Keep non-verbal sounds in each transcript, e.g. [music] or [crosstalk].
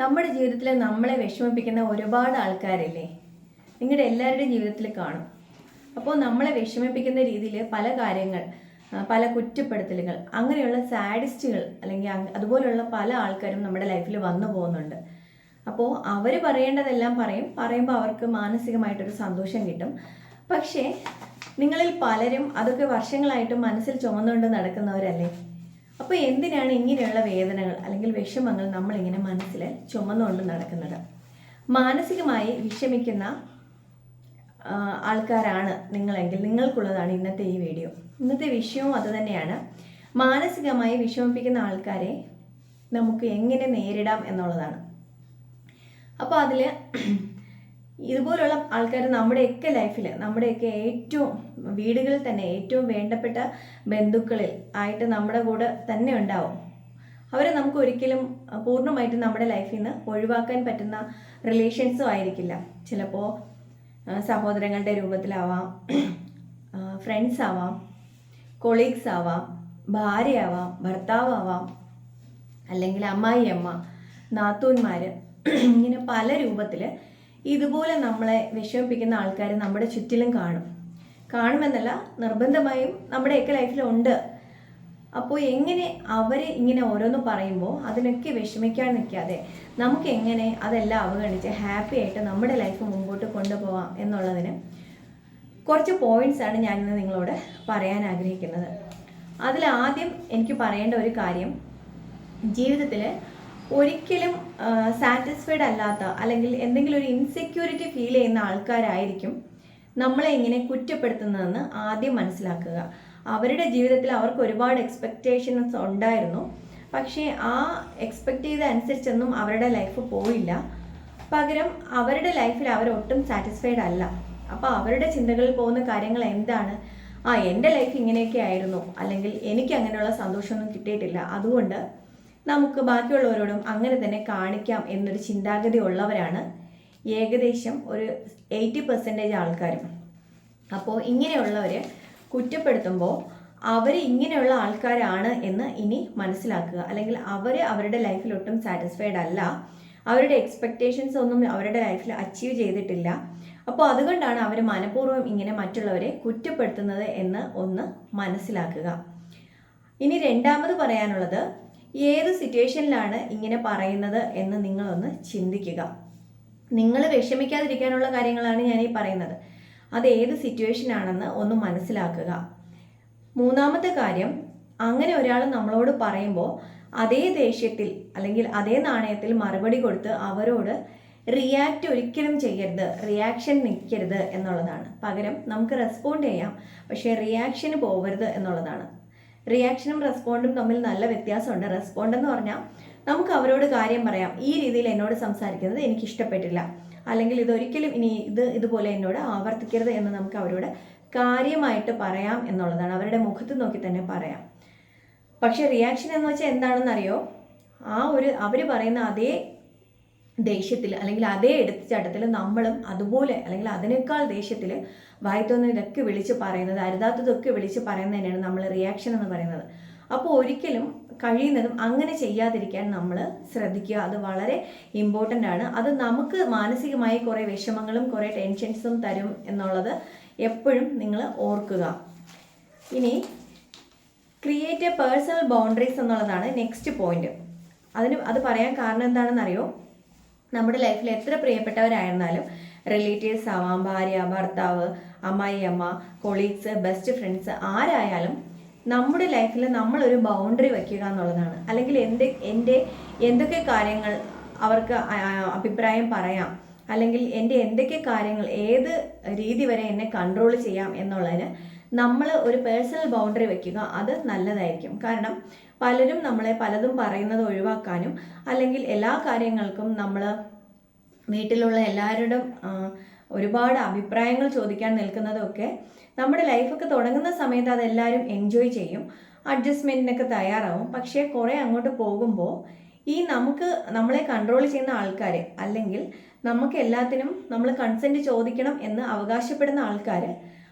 നമ്മുടെ ജീവിതത്തിൽ നമ്മളെ വിഷമിപ്പിക്കുന്ന ഒരുപാട് ആൾക്കാരില്ലേ? നിങ്ങളുടെ എല്ലാവരുടെയും ജീവിതത്തിൽ കാണും. അപ്പോൾ നമ്മളെ വിഷമിപ്പിക്കുന്ന രീതിയിൽ പല കാര്യങ്ങൾ പല കുറ്റപ്പെടുത്തലുകൾ അങ്ങനെയുള്ള സാഡിസ്റ്റുകൾ അല്ലെങ്കിൽ അതുപോലെയുള്ള പല ആൾക്കാരും നമ്മുടെ ലൈഫിൽ വന്നു പോകുന്നുണ്ട്. അപ്പോൾ അവർ പറയേണ്ടതെല്ലാം പറയും. പറയുമ്പോൾ അവർക്ക് മാനസികമായിട്ടൊരു സന്തോഷം കിട്ടും. പക്ഷേ നിങ്ങളിൽ പലരും അതൊക്കെ വർഷങ്ങളായിട്ട് മനസ്സിൽ ചുമന്നുകൊണ്ട് നടക്കുന്നവരല്ലേ? അപ്പോൾ എന്തിനാണ് ഇങ്ങനെയുള്ള വേദനകൾ അല്ലെങ്കിൽ വിഷമങ്ങൾ നമ്മളിങ്ങനെ മനസ്സിൽ ചുമന്നുകൊണ്ട് നടക്കുന്നത്? മാനസികമായി വിഷമിക്കുന്ന ആൾക്കാരാണ് നിങ്ങളെങ്കിൽ നിങ്ങൾക്കുള്ളതാണ് ഇന്നത്തെ ഈ വീഡിയോ. ഇന്നത്തെ വിഷയവും അതുതന്നെയാണ് മാനസികമായി വിഷമിപ്പിക്കുന്ന ആൾക്കാരെ നമുക്ക് എങ്ങനെ നേരിടാം എന്നുള്ളതാണ്. അപ്പോൾ അതിൽ ഇതുപോലുള്ള ആൾക്കാർ നമ്മുടെയൊക്കെ ലൈഫിൽ നമ്മുടെയൊക്കെ ഏറ്റവും വീടുകളിൽ തന്നെ ഏറ്റവും വേണ്ടപ്പെട്ട ബന്ധുക്കളിൽ ആയിട്ട് നമ്മുടെ കൂടെ തന്നെ ഉണ്ടാവും. അവരെ നമുക്ക് ഒരിക്കലും പൂർണമായിട്ടും നമ്മുടെ ലൈഫിൽ നിന്ന് ഒഴിവാക്കാൻ പറ്റുന്ന റിലേഷൻസും ആയിരിക്കില്ല. ചിലപ്പോൾ സഹോദരങ്ങളുടെ രൂപത്തിലാവാം ഫ്രണ്ട്സ് ആവാം കൊളീഗ്സ് ആവാം ഭാര്യയാവാം ഭർത്താവാവാം അല്ലെങ്കിൽ അമ്മായി അമ്മ നാത്തൂന്മാർ ഇങ്ങനെ പല രൂപത്തിൽ ഇതുപോലെ നമ്മളെ വിഷമിപ്പിക്കുന്ന ആൾക്കാർ നമ്മുടെ ചുറ്റിലും കാണും. കാണുമെന്നല്ല നിർബന്ധമായും നമ്മുടെയൊക്കെ ലൈഫിലുണ്ട്. അപ്പോൾ എങ്ങനെ അവർ ഇങ്ങനെ ഓരോന്ന് പറയുമ്പോൾ അതിനൊക്കെ വിഷമിക്കാൻ നിൽക്കാതെ നമുക്ക് എങ്ങനെ അതെല്ലാം അവഗണിച്ച് ഹാപ്പി ആയിട്ട് നമ്മുടെ ലൈഫ് മുമ്പോട്ട് കൊണ്ടുപോകാം എന്നുള്ളതിന് കുറച്ച് പോയിന്റ്സ് ആണ് ഞാനിന്ന് നിങ്ങളോട് പറയാൻ ആഗ്രഹിക്കുന്നത്. അതിൽ ആദ്യം എനിക്ക് പറയേണ്ട ഒരു കാര്യം ജീവിതത്തിൽ ഒരിക്കലും സാറ്റിസ്ഫൈഡ് അല്ലാത്ത അല്ലെങ്കിൽ എന്തെങ്കിലും ഒരു ഇൻസെക്യൂരിറ്റി ഫീൽ ചെയ്യുന്ന ആൾക്കാരായിരിക്കും നമ്മളെ ഇങ്ങനെ കുറ്റപ്പെടുത്തുന്നതെന്ന് ആദ്യം മനസ്സിലാക്കുക. അവരുടെ ജീവിതത്തിൽ അവർക്ക് ഒരുപാട് എക്സ്പെക്റ്റേഷൻസ് ഉണ്ടായിരുന്നു. പക്ഷേ ആ എക്സ്പെക്റ്റ് ചെയ്ത അനുസരിച്ചൊന്നും അവരുടെ ലൈഫ് പോയില്ല. പകരം അവരുടെ ലൈഫിൽ അവരൊട്ടും സാറ്റിസ്ഫൈഡ് അല്ല. അപ്പോൾ അവരുടെ ചിന്തകളിൽ പോകുന്ന കാര്യങ്ങൾ എന്താണ്? ആ എന്റെ ലൈഫ് ഇങ്ങനെയൊക്കെ ആയിരുന്നു. അല്ലെങ്കിൽ എനിക്ക് അങ്ങനെയുള്ള സന്തോഷമൊന്നും കിട്ടിയിട്ടില്ല. അതുകൊണ്ട് നമുക്ക് ബാക്കിയുള്ളവരോടും അങ്ങനെ തന്നെ കാണിക്കാം എന്നൊരു ചിന്താഗതി ഉള്ളവരാണ് ഏകദേശം ഒരു എയ്റ്റി പെർസെന്റേജ് ആൾക്കാരും. അപ്പോൾ ഇങ്ങനെയുള്ളവർ കുറ്റപ്പെടുത്തുമ്പോൾ അവർ ഇങ്ങനെയുള്ള ആൾക്കാരാണ് എന്ന് ഇനി മനസ്സിലാക്കുക. അല്ലെങ്കിൽ അവർ അവരുടെ ലൈഫിൽ ഒട്ടും സാറ്റിസ്ഫൈഡ് അല്ല. അവരുടെ എക്സ്പെക്റ്റേഷൻസ് ഒന്നും അവരുടെ ലൈഫിൽ അച്ചീവ് ചെയ്തിട്ടില്ല. അപ്പോൾ അതുകൊണ്ടാണ് അവർ മനഃപൂർവം ഇങ്ങനെ മറ്റുള്ളവരെ കുറ്റപ്പെടുത്തുന്നത് എന്ന് ഒന്ന് മനസ്സിലാക്കുക. ഇനി രണ്ടാമത് പറയാനുള്ളത് ഏത് സിറ്റുവേഷനിലാണ് ഇങ്ങനെ പറയുന്നത് എന്ന് നിങ്ങളൊന്ന് ചിന്തിക്കുക. നിങ്ങൾ വിഷമിക്കാതിരിക്കാനുള്ള കാര്യങ്ങളാണ് ഞാൻ ഈ പറയുന്നത്. അത് ഏത് സിറ്റുവേഷൻ ആണെന്ന് ഒന്ന് മനസ്സിലാക്കുക. മൂന്നാമത്തെ കാര്യം അങ്ങനെ ഒരാൾ നമ്മളോട് പറയുമ്പോൾ അതേ ദേഷ്യത്തിൽ അല്ലെങ്കിൽ അതേ നാണയത്തിൽ മറുപടി കൊടുത്ത് അവരോട് റിയാക്റ്റ് ഒരിക്കലും ചെയ്യരുത്. റിയാക്ഷൻ നിൽക്കരുത് എന്നുള്ളതാണ്. പകരം നമുക്ക് റെസ്പോണ്ട് ചെയ്യാം. പക്ഷേ റിയാക്ഷന് പോകരുത് എന്നുള്ളതാണ്. റിയാക്ഷനും റെസ്പോണ്ടും തമ്മിൽ നല്ല വ്യത്യാസമുണ്ട്. റെസ്പോണ്ട് എന്ന് പറഞ്ഞാൽ നമുക്ക് അവരോട് കാര്യം പറയാം. ഈ രീതിയിൽ എന്നോട് സംസാരിക്കുന്നത് എനിക്ക് ഇഷ്ടപ്പെട്ടില്ല. അല്ലെങ്കിൽ ഇതൊരിക്കലും ഇനി ഇത് ഇതുപോലെ എന്നോട് ആവർത്തിക്കരുത് എന്ന് നമുക്ക് അവരോട് കാര്യമായിട്ട് പറയാം എന്നുള്ളതാണ്. അവരുടെ മുഖത്ത് നോക്കി തന്നെ പറയാം. പക്ഷേ റിയാക്ഷൻ എന്ന് വെച്ചാൽ എന്താണെന്നറിയോ? ആ ഒരു അവർ പറയുന്ന അതേ ദേഷ്യത്തിൽ അല്ലെങ്കിൽ അതേ എടുത്തുചാട്ടത്തിൽ നമ്മളും അതുപോലെ അല്ലെങ്കിൽ അതിനേക്കാൾ ദേഷ്യത്തിൽ വായിത്തോന്ന് ഇതൊക്കെ വിളിച്ച് പറയുന്നത് അരുതാത്തതൊക്കെ വിളിച്ച് പറയുന്നത് തന്നെയാണ് നമ്മൾ റിയാക്ഷൻ എന്ന് പറയുന്നത്. അപ്പോൾ ഒരിക്കലും കഴിയുന്നതും അങ്ങനെ ചെയ്യാതിരിക്കാൻ നമ്മൾ ശ്രദ്ധിക്കുക. അത് വളരെ ഇമ്പോർട്ടന്റ് ആണ്. അത് നമുക്ക് മാനസികമായി കുറേ വിഷമങ്ങളും കുറേ ടെൻഷൻസും തരും എന്നുള്ളത് എപ്പോഴും നിങ്ങൾ ഓർക്കുക. ഇനി ക്രിയേറ്റ് എ പേഴ്സണൽ ബൗണ്ടറീസ് എന്നുള്ളതാണ് നെക്സ്റ്റ് പോയിന്റ് അതിന് അത് പറയാൻ കാരണം എന്താണെന്ന് അറിയോ നമ്മുടെ ലൈഫിൽ എത്ര പ്രിയപ്പെട്ടവരായിരുന്നാലും റിലേറ്റീവ്സ് ആവാം ഭാര്യ ഭർത്താവ് അമ്മായി അമ്മ കൊളീഗ്സ് ബെസ്റ്റ് ഫ്രണ്ട്സ് ആരായാലും നമ്മുടെ ലൈഫിൽ നമ്മളൊരു ബൗണ്ടറി വയ്ക്കുക എന്നുള്ളതാണ്. അല്ലെങ്കിൽ എന്റെ എന്റെ എന്തൊക്കെ കാര്യങ്ങൾ അവർക്ക് അഭിപ്രായം പറയാം. അല്ലെങ്കിൽ എന്റെ എന്തൊക്കെ കാര്യങ്ങൾ ഏത് രീതി വരെ എന്നെ കൺട്രോൾ ചെയ്യാം എന്നുള്ളതിന് നമ്മൾ ഒരു പേഴ്സണൽ ബൗണ്ടറി വയ്ക്കുക. അത് നല്ലതായിരിക്കും. കാരണം പലരും നമ്മളെ പലതും പറയുന്നത് ഒഴിവാക്കാനും അല്ലെങ്കിൽ എല്ലാ കാര്യങ്ങൾക്കും നമ്മൾ വീട്ടിലുള്ള എല്ലാവരുടെയും ഒരുപാട് അഭിപ്രായങ്ങൾ ചോദിക്കാൻ നിൽക്കുന്നതൊക്കെ നമ്മുടെ ലൈഫൊക്കെ തുടങ്ങുന്ന സമയത്ത് അതെല്ലാവരും എൻജോയ് ചെയ്യും അഡ്ജസ്റ്റ്മെന്റിനൊക്കെ തയ്യാറാവും. പക്ഷേ കുറേ അങ്ങോട്ട് പോകുമ്പോൾ ഈ നമുക്ക് നമ്മളെ കൺട്രോൾ ചെയ്യുന്ന ആൾക്കാർ അല്ലെങ്കിൽ നമുക്ക് എല്ലാത്തിനും നമ്മൾ കൺസെന്റ് ചോദിക്കണം എന്ന് അവകാശപ്പെടുന്ന ആൾക്കാർ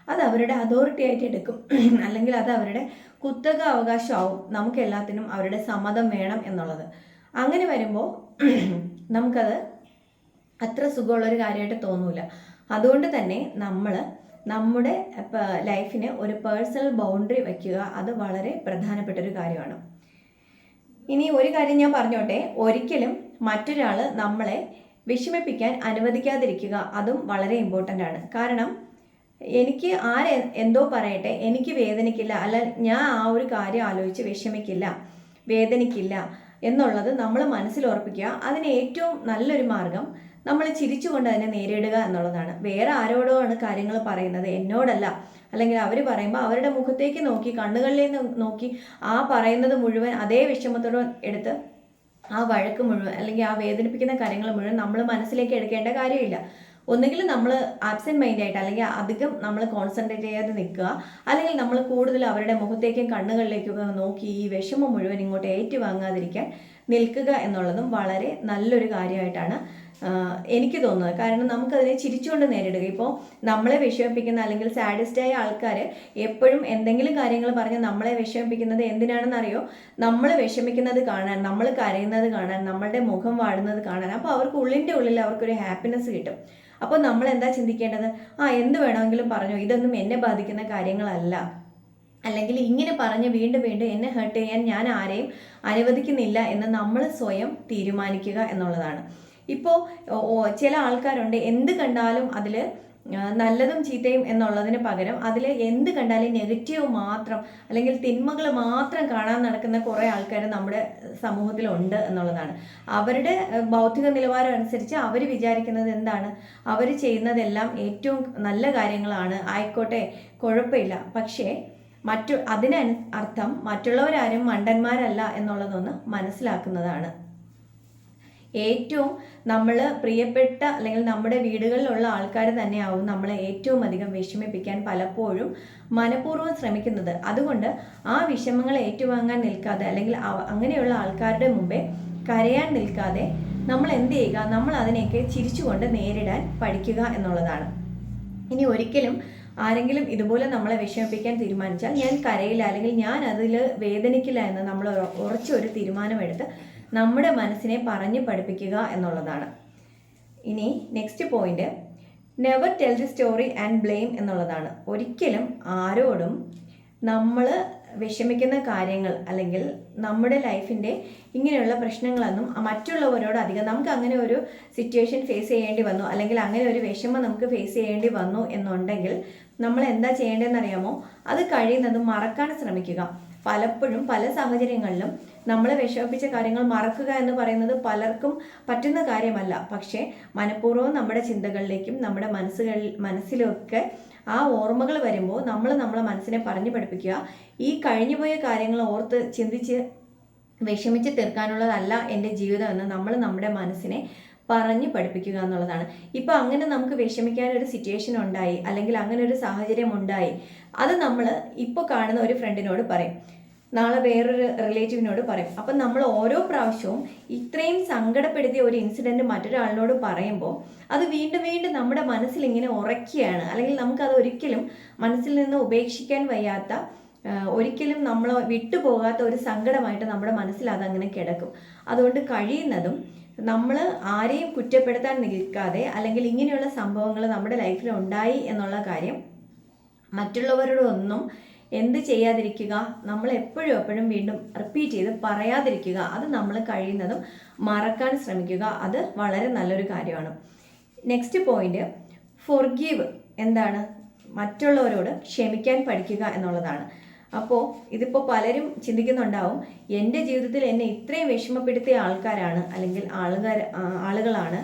അത് അവരുടെ അതോറിറ്റി ആയിട്ട് എടുക്കും. [clears throat] അല്ലെങ്കിൽ അത് അവരുടെ കുത്തക അവകാശമാവും നമുക്ക് എല്ലാത്തിനും അവരുടെ സമ്മതം വേണം എന്നുള്ളത്. അങ്ങനെ വരുമ്പോൾ [clears throat] നമുക്കത് അത്ര സുഖമുള്ളൊരു കാര്യമായിട്ട് തോന്നൂല. അതുകൊണ്ട് തന്നെ നമ്മൾ നമ്മുടെ ലൈഫിന് ഒരു പേഴ്സണൽ ബൗണ്ടറി വയ്ക്കുക അത് വളരെ പ്രധാനപ്പെട്ട ഒരു കാര്യമാണ്. ഇനി ഒരു കാര്യം ഞാൻ പറഞ്ഞോട്ടെ. ഒരിക്കലും മറ്റൊരാൾ നമ്മളെ വിഷമിപ്പിക്കാൻ അനുവദിക്കാതിരിക്കുക. അതും വളരെ ഇമ്പോർട്ടന്റ് ആണ്. കാരണം എനിക്ക് ആര് എന്തോ പറയട്ടെ? എനിക്ക് വേദനിക്കില്ല. അല്ല ഞാൻ ആ ഒരു കാര്യം ആലോചിച്ച് വിഷമിക്കില്ല. വേദനിക്കില്ല. എന്നുള്ളത് നമ്മൾ മനസ്സിൽ ഉറപ്പിക്കുക. അതിന് ഏറ്റവും നല്ലൊരു മാർഗം നമ്മൾ ചിരിച്ചുകൊണ്ട് അതിനെ നേരിടുക എന്നുള്ളതാണ്. വേറെ ആരോടോ ആണ് കാര്യങ്ങൾ പറയുന്നത്. എന്നോടല്ല. അല്ലെങ്കിൽ അവർ പറയുമ്പോൾ അവരുടെ മുഖത്തേക്ക് നോക്കി കണ്ണുകളിലേക്ക് നോക്കി ആ പറയുന്നത് മുഴുവൻ അതേ വിഷമത്തോടെ എടുത്ത് ആ വഴക്ക് മുഴുവൻ അല്ലെങ്കിൽ ആ വേദനിപ്പിക്കുന്ന കാര്യങ്ങൾ മുഴുവൻ നമ്മൾ മനസ്സിലേക്ക് എടുക്കേണ്ട കാര്യമില്ല. ഒന്നുകിൽ നമ്മൾ ആബ്സെന്റ് മൈൻഡ് ആയിട്ട് അല്ലെങ്കിൽ അധികം നമ്മൾ കോൺസെൻട്രേറ്റ് ചെയ്യാതെ നിൽക്കുക. അല്ലെങ്കിൽ നമ്മൾ കൂടുതൽ അവരുടെ മുഖത്തേക്കും കണ്ണുകളിലേക്കൊക്കെ നോക്കി ഈ വിഷമം മുഴുവൻ ഇങ്ങോട്ട് ഏറ്റുവാങ്ങാതിരിക്കാൻ നിൽക്കുക എന്നുള്ളതും വളരെ നല്ലൊരു കാര്യമായിട്ടാണ് എനിക്ക് തോന്നുന്നത്. കാരണം നമുക്കതിനെ ചിരിച്ചുകൊണ്ട് നേരിടുക. ഇപ്പോൾ നമ്മളെ വിഷമിപ്പിക്കുന്ന അല്ലെങ്കിൽ സാഡിസ്റ്റായ ആൾക്കാർ എപ്പോഴും എന്തെങ്കിലും കാര്യങ്ങൾ പറഞ്ഞ് നമ്മളെ വിഷമിപ്പിക്കുന്നത് എന്തിനാണെന്നറിയോ? നമ്മൾ വിഷമിക്കുന്നത് കാണാൻ നമ്മൾ കരയുന്നത് കാണാൻ നമ്മളുടെ മുഖം വാടുന്നത് കാണാൻ. അപ്പോൾ അവർക്ക് ഉള്ളിന്റെ ഉള്ളിൽ അവർക്കൊരു ഹാപ്പിനെസ് കിട്ടും. അപ്പോൾ നമ്മൾ എന്താ ചിന്തിക്കേണ്ടത്? ആ എന്ത് വേണമെങ്കിലും പറഞ്ഞു. ഇതൊന്നും എന്നെ ബാധിക്കുന്ന കാര്യങ്ങളല്ല. അല്ലെങ്കിൽ ഇങ്ങനെ പറഞ്ഞ് വീണ്ടും വീണ്ടും എന്നെ ഹേർട്ട് ചെയ്യാൻ ഞാൻ ആരെയും അനുവദിക്കുന്നില്ല എന്ന് നമ്മൾ സ്വയം തീരുമാനിക്കുക എന്നുള്ളതാണ്. ഇപ്പോൾ ചില ആൾക്കാരുണ്ട്. എന്ത് കണ്ടാലും അതിൽ നല്ലതും ചീത്തയും എന്നുള്ളതിന് പകരം അതിൽ എന്ത് കണ്ടാലും നെഗറ്റീവ് മാത്രം അല്ലെങ്കിൽ തിന്മകൾ മാത്രം കാണാൻ നടക്കുന്ന കുറേ ആൾക്കാർ നമ്മുടെ സമൂഹത്തിലുണ്ട് എന്നുള്ളതാണ്. അവരുടെ ഭൗതിക നിലവാരം അനുസരിച്ച് അവർ വിചാരിക്കുന്നത് എന്താണ്? അവർ ചെയ്യുന്നതെല്ലാം ഏറ്റവും നല്ല കാര്യങ്ങളാണ്. ആയിക്കോട്ടെ കുഴപ്പമില്ല. പക്ഷേ മറ്റു അതിന് അർത്ഥം മറ്റുള്ളവരാരും മണ്ടന്മാരല്ല എന്നുള്ളതൊന്ന് മനസ്സിലാക്കുന്നതാണ്. ഏറ്റവും നമ്മൾ പ്രിയപ്പെട്ട അല്ലെങ്കിൽ നമ്മുടെ വീടുകളിലുള്ള ആൾക്കാർ തന്നെയാവും നമ്മളെ ഏറ്റവും അധികം വിഷമിപ്പിക്കാൻ പലപ്പോഴും മനഃപൂർവം ശ്രമിക്കുന്നത്. അതുകൊണ്ട് ആ വിഷമങ്ങൾ ഏറ്റുവാങ്ങാൻ നിൽക്കാതെ അല്ലെങ്കിൽ അങ്ങനെയുള്ള ആൾക്കാരുടെ മുമ്പേ കരയാൻ നിൽക്കാതെ നമ്മൾ എന്ത് ചെയ്യുക? നമ്മൾ അതിനെയൊക്കെ ചിരിച്ചുകൊണ്ട് നേരിടാൻ പഠിക്കുക എന്നുള്ളതാണ്. ഇനി ഒരിക്കലും ആരെങ്കിലും ഇതുപോലെ നമ്മളെ വിഷമിപ്പിക്കാൻ തീരുമാനിച്ചാൽ ഞാൻ കരയില്ല അല്ലെങ്കിൽ ഞാൻ അതിൽ വേദനിക്കില്ല എന്ന് നമ്മൾ ഉറ- ഉറച്ചൊരു തീരുമാനമെടുത്ത് നമ്മുടെ മനസ്സിനെ പറഞ്ഞു പഠിപ്പിക്കുക എന്നുള്ളതാണ്. ഇനി next point never tell the story and blame എന്നുള്ളതാണ്. ഒരിക്കലും ആരോടും നമ്മൾ വിഷമിക്കുന്ന കാര്യങ്ങൾ അല്ലെങ്കിൽ നമ്മുടെ ലൈഫിന്റെ ഇങ്ങനെയുള്ള പ്രശ്നങ്ങളൊന്നും മറ്റുള്ളവരോട് അധികം നമുക്ക് അങ്ങനെ ഒരു സിറ്റുവേഷൻ ഫേസ് ചെയ്യേണ്ടി വന്നു അല്ലെങ്കിൽ അങ്ങനെ ഒരു വിഷമം നമുക്ക് ഫേസ് ചെയ്യേണ്ടി വന്നു എന്നുണ്ടെങ്കിൽ നമ്മൾ എന്താ ചെയ്യേണ്ടതെന്ന് അറിയാമോ അത് കഴിയുന്നതും മറക്കാൻ ശ്രമിക്കുക. പലപ്പോഴും പല സാഹചര്യങ്ങളിലും നമ്മൾ വിഷമിപ്പിച്ച കാര്യങ്ങൾ മറക്കുക എന്ന് പറയുന്നത് പലർക്കും പറ്റുന്ന കാര്യമല്ല. പക്ഷേ മനഃപൂർവം നമ്മുടെ ചിന്തകളിലേക്കും നമ്മുടെ മനസ്സുകളിൽ മനസ്സിലൊക്കെ ആ ഓർമ്മകൾ വരുമ്പോൾ നമ്മൾ നമ്മളെ മനസ്സിനെ പറഞ്ഞു പഠിപ്പിക്കുക. ഈ കഴിഞ്ഞുപോയ കാര്യങ്ങൾ ഓർത്ത് ചിന്തിച്ച് വിഷമിച്ച് തീർക്കാനുള്ളതല്ല എന്റെ ജീവിതം എന്ന് നമ്മൾ നമ്മുടെ മനസ്സിനെ പറഞ്ഞു പഠിപ്പിക്കുക എന്നുള്ളതാണ്. ഇപ്പം അങ്ങനെ നമുക്ക് വിഷമിക്കാനൊരു സിറ്റുവേഷൻ ഉണ്ടായി അല്ലെങ്കിൽ അങ്ങനെ ഒരു സാഹചര്യം ഉണ്ടായി അത് നമ്മൾ ഇപ്പോൾ കാണുന്ന ഒരു ഫ്രണ്ടിനോട് പറയും. നാളെ വേറൊരു റിലേറ്റീവിനോട് പറയും. അപ്പം നമ്മൾ ഓരോ പ്രാവശ്യവും ഇത്രയും സങ്കടപ്പെടുത്തിയ ഒരു ഇൻസിഡന്റ് മറ്റൊരാളിനോട് പറയുമ്പോൾ അത് വീണ്ടും വീണ്ടും നമ്മുടെ മനസ്സിൽ ഇങ്ങനെ ഉറക്കുകയാണ് അല്ലെങ്കിൽ നമുക്കത് ഒരിക്കലും മനസ്സിൽ നിന്ന് ഉപേക്ഷിക്കാൻ വയ്യാത്ത ഒരിക്കലും നമ്മൾ വിട്ടുപോകാത്ത ഒരു സങ്കടമായിട്ട് നമ്മുടെ മനസ്സിൽ അതങ്ങനെ കിടക്കും. അതുകൊണ്ട് കഴിയുന്നതും നമ്മൾ ആരെയും കുറ്റപ്പെടുത്താൻ നിൽക്കാതെ അല്ലെങ്കിൽ ഇങ്ങനെയുള്ള സംഭവങ്ങൾ നമ്മുടെ ലൈഫിൽ ഉണ്ടായി എന്നുള്ള കാര്യം മറ്റുള്ളവരോടൊന്നും എന്ത് ചെയ്യാതിരിക്കുക നമ്മൾ എപ്പോഴും എപ്പോഴും വീണ്ടും റിപ്പീറ്റ് ചെയ്ത് പറയാതിരിക്കുക അത് നമ്മൾ കഴിയുന്നതും മറക്കാൻ ശ്രമിക്കുക അത് വളരെ നല്ലൊരു കാര്യമാണ്. നെക്സ്റ്റ് പോയിന്റ് ഫൊർഗീവ് എന്താണ്? മറ്റുള്ളവരോട് ക്ഷമിക്കാൻ പഠിക്കുക എന്നുള്ളതാണ്. അപ്പോൾ ഇതിപ്പോൾ പലരും ചിന്തിക്കുന്നുണ്ടാവും എന്റെ ജീവിതത്തിൽ എന്നെ ഇത്രയും വിഷമപ്പെടുത്തിയ ആൾക്കാരാണ് അല്ലെങ്കിൽ ആളുകാർ ആളുകളാണ്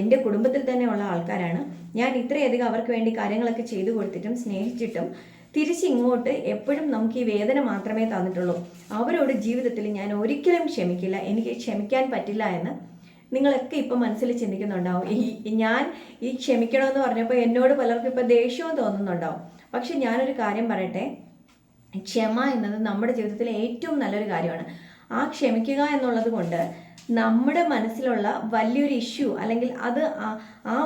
എന്റെ കുടുംബത്തിൽ തന്നെയുള്ള ആൾക്കാരാണ് ഞാൻ ഇത്രയധികം അവർക്ക് വേണ്ടി കാര്യങ്ങളൊക്കെ ചെയ്തു കൊടുത്തിട്ടും സ്നേഹിച്ചിട്ടും തിരിച്ചിങ്ങോട്ട് എപ്പോഴും നമുക്ക് ഈ വേദന മാത്രമേ തന്നിട്ടുള്ളൂ. അവരോട് ജീവിതത്തിൽ ഞാൻ ഒരിക്കലും ക്ഷമിക്കില്ല. എനിക്ക് ക്ഷമിക്കാൻ പറ്റില്ല എന്ന് നിങ്ങളൊക്കെ ഇപ്പം മനസ്സിൽ ചിന്തിക്കുന്നുണ്ടാവും. ഈ ഞാൻ ഈ ക്ഷമിക്കണമെന്ന് പറഞ്ഞപ്പോൾ എന്നോട് പലർക്കും ഇപ്പം ദേഷ്യവും തോന്നുന്നുണ്ടാവും. പക്ഷെ ഞാനൊരു കാര്യം പറയട്ടെ. ക്ഷമ എന്നത് നമ്മുടെ ജീവിതത്തിലെ ഏറ്റവും നല്ലൊരു കാര്യമാണ്. ആ ക്ഷമിക്കുക എന്നുള്ളത് കൊണ്ട് നമ്മുടെ മനസ്സിലുള്ള വലിയൊരു ഇഷ്യൂ അല്ലെങ്കിൽ അത് ആ-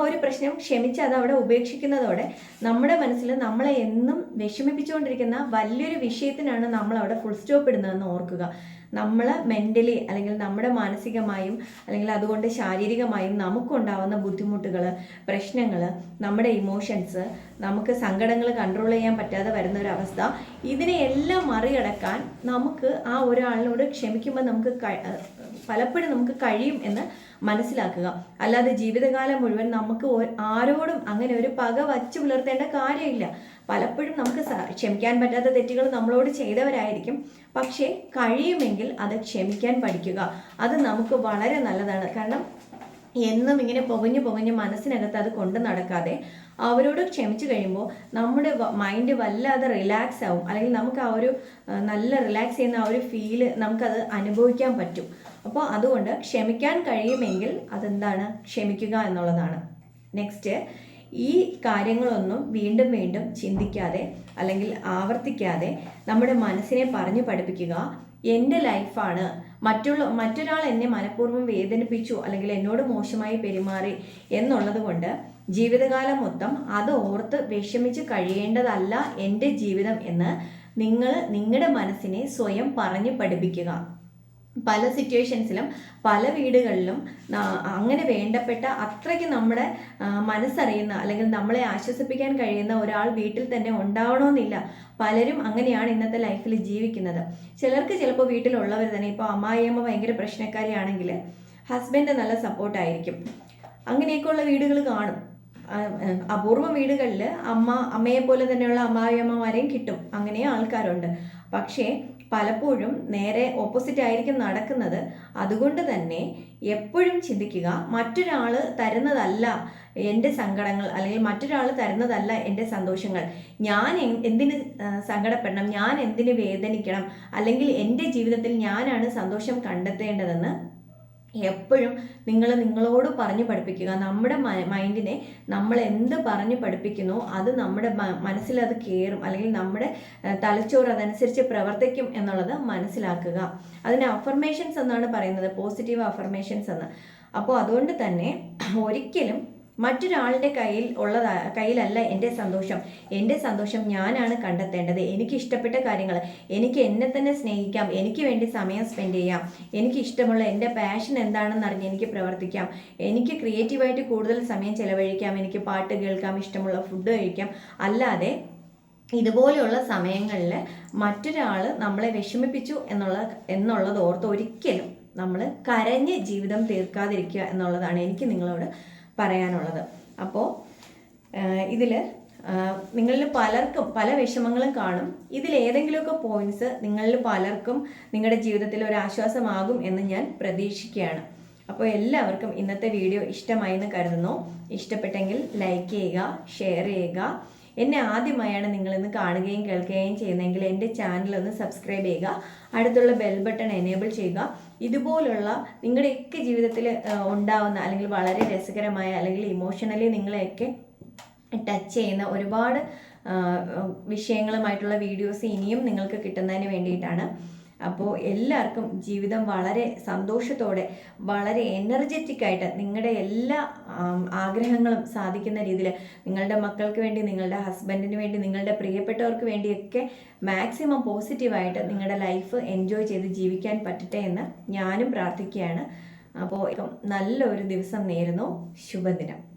ഒരു പ്രശ്നം ക്ഷമിച്ച് അത് അവിടെ ഉപേക്ഷിക്കുന്നതോടെ നമ്മുടെ മനസ്സിൽ നമ്മളെ എന്നും വിഷമിപ്പിച്ചുകൊണ്ടിരിക്കുന്ന വലിയൊരു വിഷയത്തിനാണ് നമ്മൾ അവിടെ ഫുൾ സ്റ്റോപ്പ് ഇടുന്നതെന്ന് ഓർക്കുക. നമ്മൾ മെന്റലി അല്ലെങ്കിൽ നമ്മുടെ മാനസികമായും അല്ലെങ്കിൽ അതുകൊണ്ട് ശാരീരികമായും നമുക്കുണ്ടാവുന്ന ബുദ്ധിമുട്ടുകൾ പ്രശ്നങ്ങൾ നമ്മുടെ ഇമോഷൻസ് നമുക്ക് സങ്കടങ്ങൾ കൺട്രോൾ ചെയ്യാൻ പറ്റാതെ വരുന്ന ഒരു അവസ്ഥ ഇതിനെയെല്ലാം മറികടക്കാൻ നമുക്ക് ആ ഒരാളിനോട് ക്ഷമിക്കുമ്പോൾ നമുക്ക് പലപ്പോഴും നമുക്ക് കഴിയും എന്ന് മനസ്സിലാക്കുക. അല്ലാതെ ജീവിതകാലം മുഴുവൻ നമുക്ക് ആരോടും അങ്ങനെ ഒരു പക വച്ചു പുലർത്തേണ്ട കാര്യമില്ല. പലപ്പോഴും നമുക്ക് ക്ഷമിക്കാൻ പറ്റാത്ത തെറ്റുകൾ നമ്മളോട് ചെയ്തവരായിരിക്കും. പക്ഷേ കഴിയുമെങ്കിൽ അത് ക്ഷമിക്കാൻ പഠിക്കുക. അത് നമുക്ക് വളരെ നല്ലതാണ്. കാരണം എന്നും ഇങ്ങനെ പൊകഞ്ഞു പൊകഞ്ഞ് മനസ്സിനകത്ത് അത് കൊണ്ട് നടക്കാതെ അവരോട് ക്ഷമിച്ചു കഴിയുമ്പോൾ നമ്മുടെ മൈൻഡ് വല്ലാതെ റിലാക്സ് ആവും. അല്ലെങ്കിൽ നമുക്ക് ആ ഒരു നല്ല റിലാക്സ് ചെയ്യുന്ന ആ ഒരു ഫീൽ നമുക്കത് അനുഭവിക്കാൻ പറ്റും. അപ്പോൾ അതുകൊണ്ട് ക്ഷമിക്കാൻ കഴിയുമെങ്കിൽ അതെന്താണ്? ക്ഷമിക്കുക എന്നുള്ളതാണ്. നെക്സ്റ്റ് ഈ കാര്യങ്ങളൊന്നും വീണ്ടും വീണ്ടും ചിന്തിക്കാതെ അല്ലെങ്കിൽ ആവർത്തിക്കാതെ നമ്മുടെ മനസ്സിനെ പറഞ്ഞു പഠിപ്പിക്കുക എന്റെ ലൈഫാണ്. മറ്റുള്ള മറ്റൊരാൾ എന്നെ മനഃപൂർവം വേദനിപ്പിച്ചു അല്ലെങ്കിൽ എന്നോട് മോശമായി പെരുമാറി എന്നുള്ളത് കൊണ്ട് ജീവിതകാലം മൊത്തം അത് ഓർത്ത് വിഷമിച്ച് കഴിയേണ്ടതല്ല എന്റെ ജീവിതം എന്ന് നിങ്ങൾ നിങ്ങളുടെ മനസ്സിനെ സ്വയം പറഞ്ഞു പഠിപ്പിക്കുക. പല സിറ്റുവേഷൻസിലും പല വീടുകളിലും അങ്ങനെ വേണ്ടപ്പെട്ട അത്രയ്ക്ക് നമ്മുടെ മനസ്സറിയുന്ന അല്ലെങ്കിൽ നമ്മളെ ആശ്വസിപ്പിക്കാൻ കഴിയുന്ന ഒരാൾ വീട്ടിൽ തന്നെ ഉണ്ടാവണമെന്നില്ല. പലരും അങ്ങനെയാണ് ഇന്നത്തെ ലൈഫിൽ ജീവിക്കുന്നത്. ചിലർക്ക് ചിലപ്പോൾ വീട്ടിലുള്ളവർ തന്നെ ഇപ്പോൾ അമ്മായിയമ്മ ഭയങ്കര പ്രശ്നക്കാരിയാണെങ്കിൽ ഹസ്ബൻഡ് നല്ല സപ്പോർട്ടായിരിക്കും അങ്ങനെയൊക്കെയുള്ള വീടുകൾ കാണും. അപൂർവ വീടുകളിൽ അമ്മ അമ്മയെ പോലെ തന്നെയുള്ള അമ്മായിയമ്മമാരെയും കിട്ടും. അങ്ങനെ ആൾക്കാരുണ്ട്. പക്ഷേ പലപ്പോഴും നേരെ ഓപ്പോസിറ്റ് ആയിരിക്കും നടക്കുന്നത്. അതുകൊണ്ട് തന്നെ എപ്പോഴും ചിന്തിക്കുക മറ്റൊരാൾ തരുന്നതല്ല എന്റെ സങ്കടങ്ങൾ അല്ലെങ്കിൽ മറ്റൊരാൾ തരുന്നതല്ല എന്റെ സന്തോഷങ്ങൾ. ഞാൻ എന്തിന് സങ്കടപ്പെടണം? ഞാൻ എന്തിന് വേദനിക്കണം? അല്ലെങ്കിൽ എന്റെ ജീവിതത്തിൽ ഞാനാണ് സന്തോഷം കണ്ടെത്തേണ്ടതെന്ന് എപ്പോഴും നിങ്ങൾ നിങ്ങളോട് പറഞ്ഞു പഠിപ്പിക്കുക. നമ്മുടെ മൈൻഡിനെ നമ്മൾ എന്ത് പറഞ്ഞു പഠിപ്പിക്കുന്നു അത് നമ്മുടെ മനസ്സിൽ അത് കയറും അല്ലെങ്കിൽ നമ്മുടെ തലച്ചോറ് അതനുസരിച്ച് പ്രവർത്തിക്കും എന്നുള്ളത് മനസ്സിലാക്കുക. അതിന് അഫർമേഷൻസ് എന്നാണ് പറയുന്നത്. പോസിറ്റീവ് അഫർമേഷൻസ് എന്ന്. അപ്പോൾ അതുകൊണ്ട് തന്നെ ഒരിക്കലും മറ്റൊരാളുടെ കയ്യിൽ ഉള്ളതാ കയ്യിലല്ല എന്റെ സന്തോഷം. എന്റെ സന്തോഷം ഞാനാണ് കണ്ടെത്തേണ്ടത്. എനിക്ക് ഇഷ്ടപ്പെട്ട കാര്യങ്ങൾ എനിക്ക് എന്നെ തന്നെ സ്നേഹിക്കാം എനിക്ക് വേണ്ടി സമയം സ്പെൻഡ് ചെയ്യാം എനിക്ക് ഇഷ്ടമുള്ള എന്റെ പാഷൻ എന്താണെന്ന് അറിഞ്ഞ് എനിക്ക് പ്രവർത്തിക്കാം എനിക്ക് ക്രിയേറ്റീവായിട്ട് കൂടുതൽ സമയം ചിലവഴിക്കാം എനിക്ക് പാട്ട് കേൾക്കാം ഇഷ്ടമുള്ള ഫുഡ് കഴിക്കാം. അല്ലാതെ ഇതുപോലെയുള്ള സമയങ്ങളിൽ മറ്റൊരാൾ നമ്മളെ വിഷമിപ്പിച്ചു എന്നുള്ള എന്നുള്ളത് ഓർത്ത് ഒരിക്കലും നമ്മൾ കരഞ്ഞ് ജീവിതം തീർക്കാതിരിക്കുക എന്നുള്ളതാണ് എനിക്ക് നിങ്ങളോട് പറയാനുള്ളത്. അപ്പോൾ ഇതിൽ നിങ്ങളിൽ പലർക്കും പല വിഷമങ്ങളും കാണും. ഇതിൽ ഏതെങ്കിലുമൊക്കെ പോയിന്റ്സ് നിങ്ങളിൽ പലർക്കും നിങ്ങളുടെ ജീവിതത്തിൽ ഒരു ആശ്വാസമാകും എന്ന് ഞാൻ പ്രതീക്ഷിക്കുകയാണ്. അപ്പോൾ എല്ലാവർക്കും ഇന്നത്തെ വീഡിയോ ഇഷ്ടമായി എന്ന് കരുതുന്നു. ഇഷ്ടപ്പെട്ടെങ്കിൽ ലൈക്ക് ചെയ്യുക ഷെയർ ചെയ്യുക. എന്നെ ആദ്യമായാണ് നിങ്ങളിന്ന് കാണുകയും കേൾക്കുകയും ചെയ്യുന്നതെങ്കിൽ എന്റെ ചാനൽ ഒന്ന് സബ്സ്ക്രൈബ് ചെയ്യുക. അടുത്തുള്ള ബെൽ ബട്ടൺ എനേബിൾ ചെയ്യുക. ഇതുപോലുള്ള നിങ്ങളുടെയൊക്കെ ജീവിതത്തിൽ ഉണ്ടാവുന്ന അല്ലെങ്കിൽ വളരെ രസകരമായ അല്ലെങ്കിൽ ഇമോഷണലി നിങ്ങളെയൊക്കെ ടച്ച് ചെയ്യുന്ന ഒരുപാട് വിഷയങ്ങളുമായിട്ടുള്ള വീഡിയോസ് ഇനിയും നിങ്ങൾക്ക് കിട്ടുന്നതിന് വേണ്ടിയിട്ടാണ്. അപ്പോൾ എല്ലാവർക്കും ജീവിതം വളരെ സന്തോഷത്തോടെ വളരെ എനർജറ്റിക് ആയിട്ട് നിങ്ങളുടെ എല്ലാ ആഗ്രഹങ്ങളും സാധിക്കുന്ന രീതിയിൽ നിങ്ങളുടെ മക്കൾക്ക് വേണ്ടി നിങ്ങളുടെ ഹസ്ബൻഡിന് വേണ്ടി നിങ്ങളുടെ പ്രിയപ്പെട്ടവർക്ക് വേണ്ടിയൊക്കെ മാക്സിമം പോസിറ്റീവായിട്ട് നിങ്ങളുടെ ലൈഫ് എൻജോയ് ചെയ്ത് ജീവിക്കാൻ പറ്റട്ടെ എന്ന് ഞാനും പ്രാർത്ഥിക്കുകയാണ്. അപ്പോൾ നല്ലൊരു ദിവസം നേരുന്നു. ശുഭദിനം.